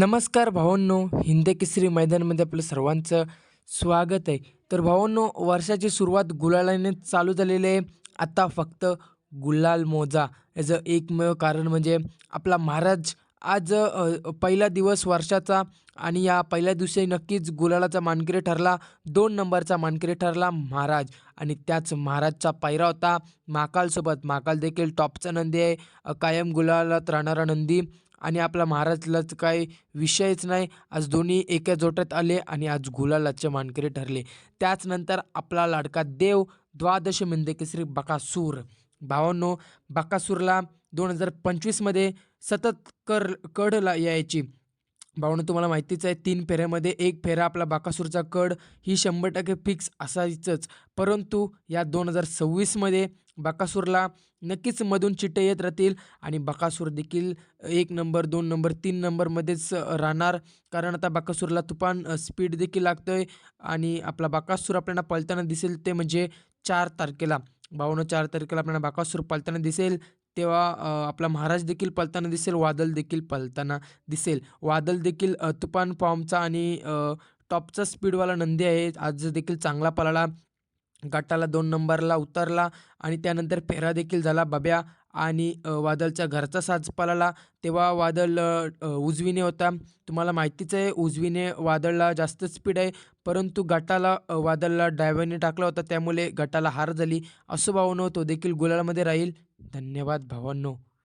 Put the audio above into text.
नमस्कार भावांनो हिंदे केसरी मैदानामध्ये आपलं सर्वांचं स्वागत आहे. तर भावांनो वर्षाची सुरुवात गुलालाने चालू झालेली आहे. आता फक्त गुलाल मोजा. याचं एकमेव कारण म्हणजे आपला महाराज आज पहिला दिवस वर्षाचा आणि या पहिल्या दिवशी नक्कीच गुलालाचा मानकरी ठरला. दोन नंबरचा मानकरी ठरला महाराज. आणि त्याच महाराजचा पायरा होता महाकालसोबत महाकाल देखील टॉपचा नंदी आहे. कायम गुलालात राहणारा नंदी. आणि आपला महाराजलाच काही विषयच नाही. आज दोन्ही एका जोट्यात आले आणि आज गुलालाचे मानकरी ठरले. त्याचनंतर आपला लाडका देव द्वादश मिंदे केसरी बकासूर. भावांनो बकासूरला दोन हजार पंचवीसमध्ये सतत कर कडला यायची. भावनं तुम्हाला माहितीच आहे तीन फेऱ्यामध्ये एक फेरा आपला बाकासूरचा कड ही शंभर टक्के फिक्स असायचंच. परंतु या दोन हजार सव्वीसमध्ये बाकासूरला नक्कीच मधून चिट्टे येत राहतील आणि बकासूर देखील एक नंबर दोन नंबर तीन नंबरमध्येच राहणार. कारण आता बाकासूरला तुफान स्पीड देखील लागतं आहे आणि आपला बाकासूर आपल्याला पळताना दिसेल ते म्हणजे चार तारखेला. बावन्न चार तारखेला आपल्याला बाकासूर पळताना दिसेल. तेव्हा आपला महाराज देखील पळताना दिसेल वादल देखील पळताना दिसेल. वादल देखील तुफान फॉर्मचा आणि टॉपचा स्पीडवाला नंदी आहे. आज देखील चांगला पळाला. गटाला दोन नंबरला उतरला आणि त्यानंतर फेरा देखील झाला. बब्या आणि अ, वादलच्या घरचा साज पळाला. तेव्हा वादळ उजवीने होता. तुम्हाला माहितीच आहे उजवीने वादळला जास्त स्पीड आहे. परंतु गटाला वादळला डायव्हरने टाकला होता. त्यामुळे गटाला हार झाली. असं भावनो तो देखील गुलालामध्ये राहील. धन्यवाद भावांनो.